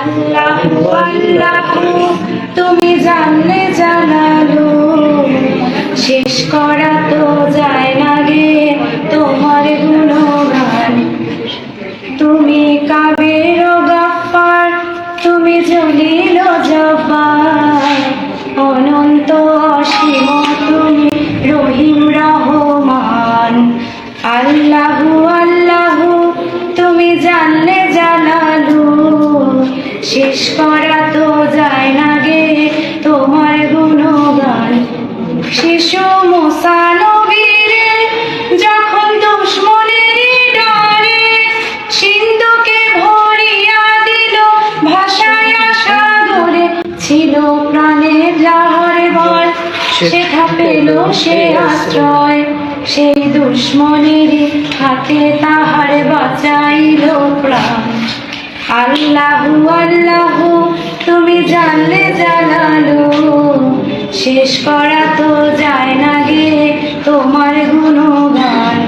আল্লাহু আল্লাহু, তুমি জানলে জানালো। শেষ করা তো যায় না গে তোমার গুণগান। তুমি কাবের গাফার, তুমি জলিল জব্বার। অনন্ত অসীম তুমি রহিম রহমান। আল্লাহু আল্লাহু শিশু মুসানবীরে যখন দুশ্মনের ডারে সিন্ধুকে ভরিয়া দিল ভাষায় সাগরে ছিল প্রাণের যাহার বল। সেটা পেল সে আশ্রয় সেই দুশ্মনের হাতে তাহার বাঁচাইল প্রাণ। আল্লাহু আল্লাহু তুমি জানলে জানালো শেষ করা তো যায় না গে তোমার গুণগান।